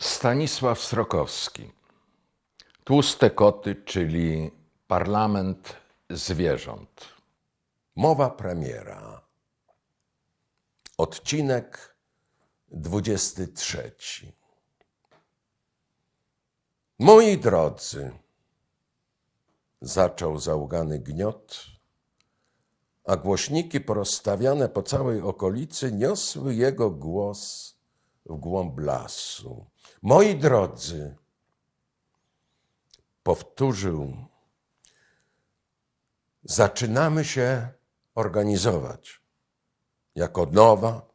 Stanisław Srokowski. Tłuste koty, czyli parlament zwierząt. Mowa premiera. Odcinek 23. Moi drodzy, zaczął załgany gniot, a głośniki porozstawiane po całej okolicy niosły jego głos w głąb lasu. Moi drodzy, powtórzył zaczynamy się organizować jako nowa,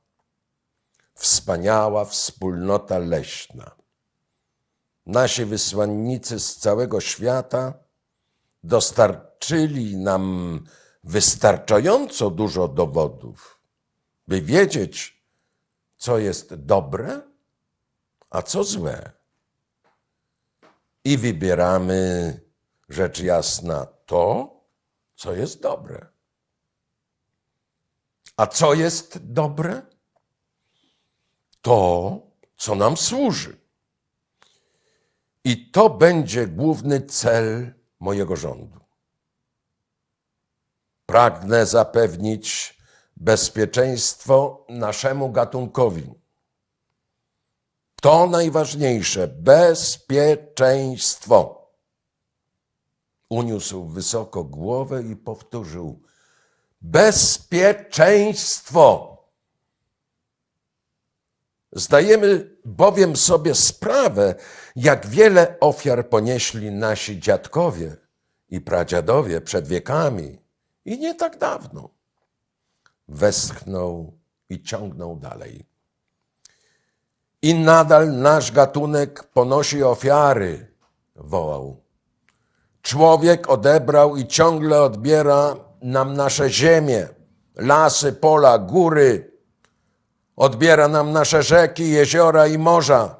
wspaniała wspólnota leśna. Nasi wysłannicy z całego świata dostarczyli nam wystarczająco dużo dowodów, by wiedzieć, co jest dobre, a co złe. I wybieramy, rzecz jasna, to, co jest dobre. A co jest dobre? To, co nam służy. I to będzie główny cel mojego rządu. Pragnę zapewnić bezpieczeństwo naszemu gatunkowi. To najważniejsze bezpieczeństwo. Uniósł wysoko głowę i powtórzył: Bezpieczeństwo. Zdajemy bowiem sobie sprawę, jak wiele ofiar ponieśli nasi dziadkowie i pradziadowie przed wiekami i nie tak dawno. Westchnął i ciągnął dalej. I nadal nasz gatunek ponosi ofiary, wołał. Człowiek odebrał i ciągle odbiera nam nasze ziemie, lasy, pola, góry. Odbiera nam nasze rzeki, jeziora i morza.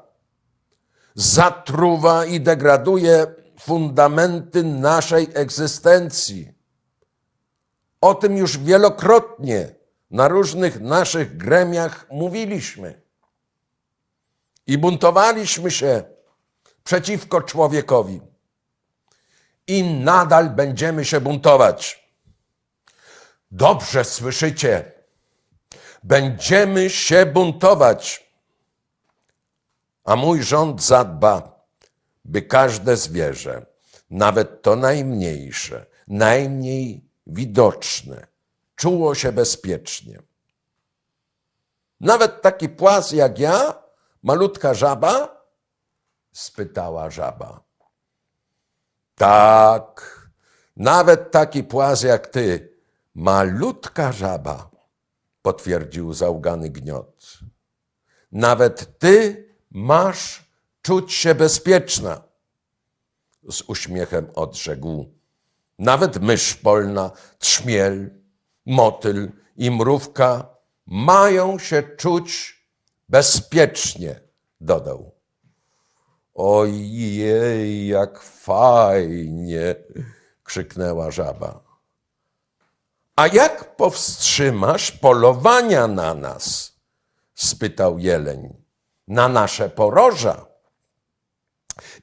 Zatruwa i degraduje fundamenty naszej egzystencji. O tym już wielokrotnie na różnych naszych gremiach mówiliśmy. I buntowaliśmy się przeciwko człowiekowi i nadal będziemy się buntować. Dobrze słyszycie. Będziemy się buntować. A mój rząd zadba, by każde zwierzę, nawet to najmniejsze, najmniej widoczne, czuło się bezpiecznie. Nawet taki płas jak ja, malutka żaba? spytała żaba. Tak, nawet taki płas jak ty, malutka żaba, potwierdził załgany gniot. Nawet ty masz czuć się bezpieczna, z uśmiechem odrzekł. Nawet mysz polna, trzmiel, motyl i mrówka mają się czuć bezpiecznie, dodał. Ojej, jak fajnie! krzyknęła żaba. A jak powstrzymasz polowania na nas? spytał jeleń. Na nasze poroża.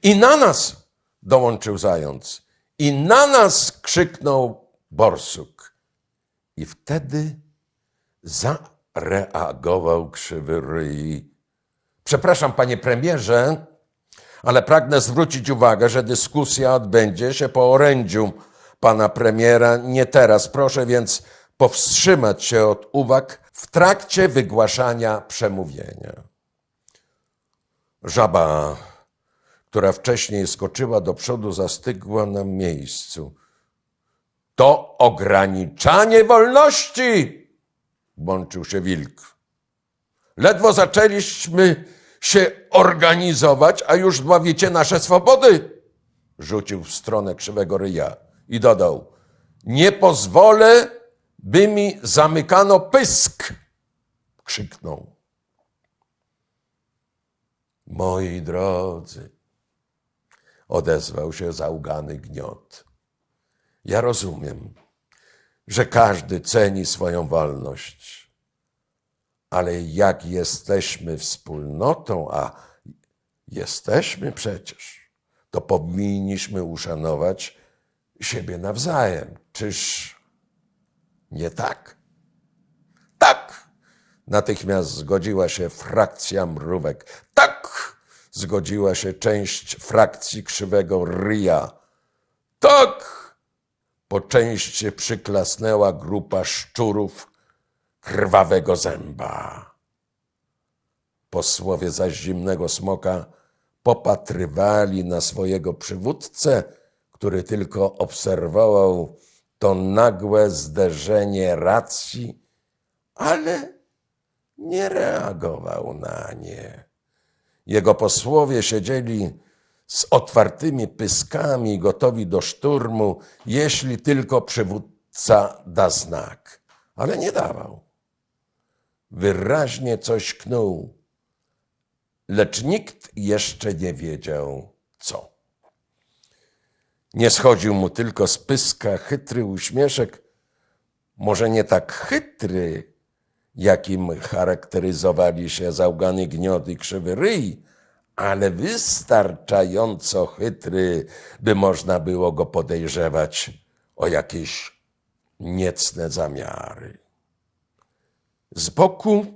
I na nas, dołączył zając. I na nas krzyknął borsuk. I wtedy zareagował krzywy ryj. Przepraszam, panie premierze, ale pragnę zwrócić uwagę, że dyskusja odbędzie się po orędziu pana premiera nie teraz. Proszę więc powstrzymać się od uwag w trakcie wygłaszania przemówienia. Żaba, która wcześniej skoczyła do przodu, zastygła na miejscu. To ograniczanie wolności! Bączył się wilk. Ledwo zaczęliśmy się organizować, a już dławicie nasze swobody. Rzucił w stronę krzywego ryja i dodał: Nie pozwolę, by mi zamykano pysk. Krzyknął. Moi drodzy, odezwał się załgany gniot. Ja rozumiem, że każdy ceni swoją wolność ale jak jesteśmy wspólnotą, a jesteśmy przecież, to powinniśmy uszanować siebie nawzajem. Czyż nie tak? Tak! Natychmiast zgodziła się frakcja mrówek. Tak! Zgodziła się część frakcji krzywego ryja. Tak! Po części przyklasnęła grupa szczurów krwawego zęba. Posłowie zaś zimnego smoka popatrywali na swojego przywódcę, który tylko obserwował to nagłe zderzenie racji, ale nie reagował na nie. Jego posłowie siedzieli z otwartymi pyskami, gotowi do szturmu, jeśli tylko przywódca da znak. Ale nie dawał. Wyraźnie coś knuł, lecz nikt jeszcze nie wiedział co. Nie schodził mu tylko z pyska chytry uśmieszek, może nie tak chytry, jakim charakteryzowali się załgany gniot i krzywy ryj, ale wystarczająco chytry, by można było go podejrzewać o jakieś niecne zamiary. Z boku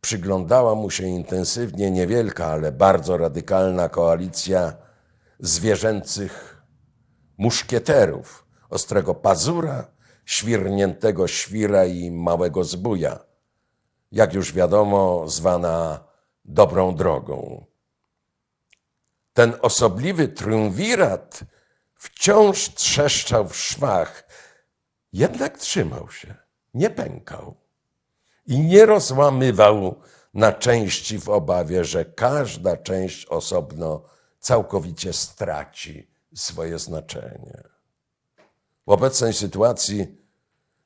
przyglądała mu się intensywnie niewielka, ale bardzo radykalna koalicja zwierzęcych muszkieterów, ostrego pazura, świrniętego świra i małego zbuja, jak już wiadomo, zwana dobrą drogą. Ten osobliwy triumvirat wciąż trzeszczał w szwach, jednak trzymał się, nie pękał i nie rozłamywał na części w obawie, że każda część osobno całkowicie straci swoje znaczenie. W obecnej sytuacji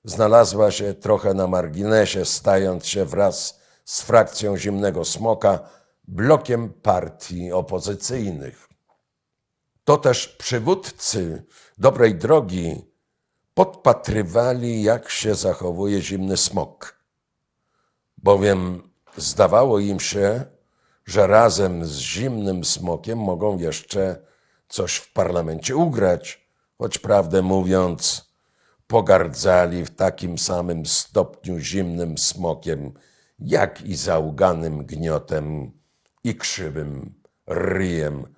znalazła się trochę na marginesie, stając się wraz z frakcją Zimnego Smoka blokiem partii opozycyjnych. To też przywódcy dobrej drogi podpatrywali, jak się zachowuje Zimny Smok, bowiem zdawało im się, że razem z Zimnym Smokiem mogą jeszcze coś w parlamencie ugrać, choć prawdę mówiąc, pogardzali w takim samym stopniu zimnym smokiem, jak i załganym gniotem i krzywym ryjem,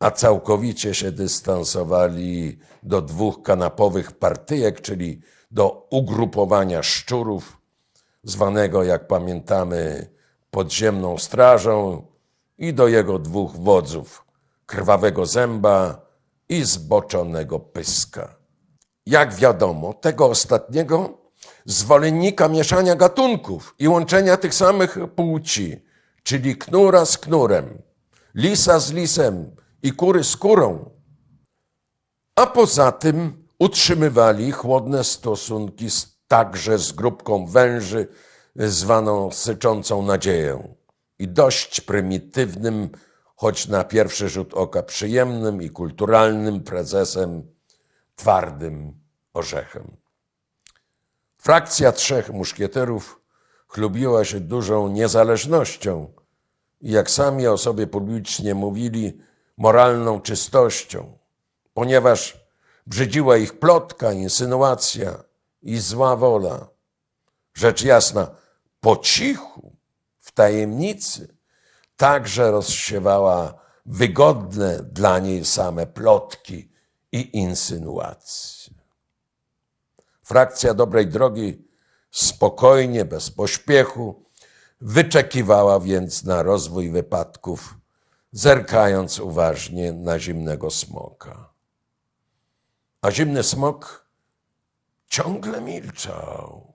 a całkowicie się dystansowali do dwóch kanapowych partyjek, czyli do ugrupowania szczurów, zwanego, jak pamiętamy, podziemną strażą i do jego dwóch wodzów, krwawego zęba i zboczonego pyska. Jak wiadomo, tego ostatniego zwolennika mieszania gatunków i łączenia tych samych płci, czyli knura z knurem, lisa z lisem i kury z kurą. A poza tym utrzymywali chłodne stosunki z, także z grupką węży zwaną syczącą nadzieją i dość prymitywnym, choć na pierwszy rzut oka przyjemnym i kulturalnym prezesem twardym orzechem. Frakcja trzech muszkieterów chlubiła się dużą niezależnością jak sami o sobie publicznie mówili, moralną czystością, ponieważ brzydziła ich plotka, insynuacja i zła wola. Rzecz jasna, po cichu, w tajemnicy, także rozsiewała wygodne dla niej same plotki i insynuacje. Frakcja dobrej drogi spokojnie, bez pośpiechu, wyczekiwała więc na rozwój wypadków, zerkając uważnie na zimnego smoka. A zimny smok ciągle milczał,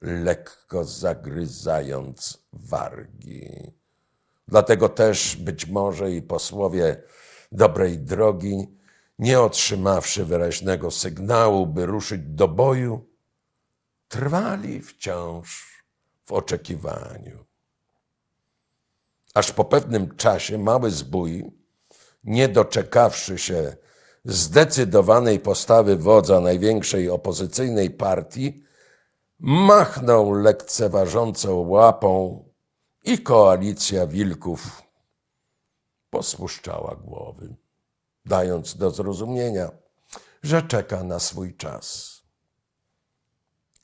lekko zagryzając wargi. Dlatego też być może i posłowie dobrej drogi, nie otrzymawszy wyraźnego sygnału, by ruszyć do boju, trwali wciąż w oczekiwaniu. Aż po pewnym czasie mały zbój, nie doczekawszy się zdecydowanej postawy wodza największej opozycyjnej partii, machnął lekceważącą łapą i koalicja wilków pospuszczała głowy, dając do zrozumienia, że czeka na swój czas.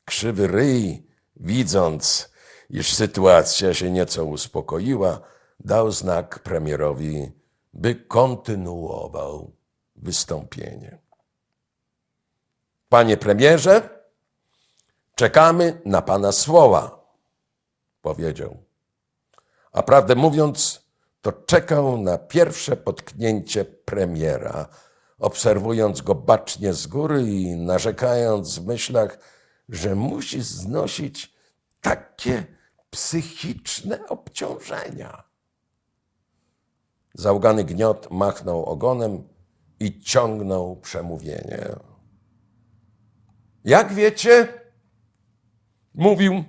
Krzywy ryj, widząc, iż sytuacja się nieco uspokoiła, dał znak premierowi, by kontynuował wystąpienie. Panie premierze, czekamy na pana słowa, powiedział. A prawdę mówiąc, to czekał na pierwsze potknięcie premiera, obserwując go bacznie z góry i narzekając w myślach, że musi znosić takie psychiczne obciążenia. Załgany gniot machnął ogonem i ciągnął przemówienie. Jak wiecie, mówił,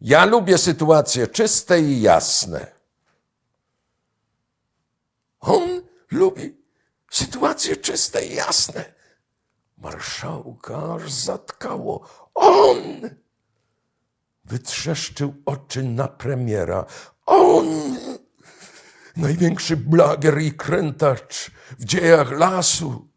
ja lubię sytuacje czyste i jasne. On lubi sytuacje czyste i jasne. Marszałka aż zatkało. On wytrzeszczył oczy na premiera. On, największy blager i krętacz w dziejach lasu,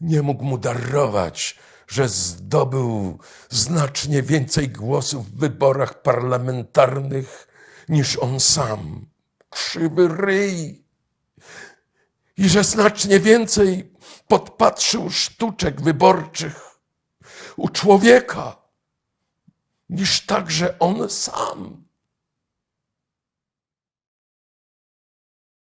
nie mógł mu darować, że zdobył znacznie więcej głosów w wyborach parlamentarnych niż on sam. Krzywy ryj. I że znacznie więcej podpatrzył sztuczek wyborczych u człowieka niż także on sam.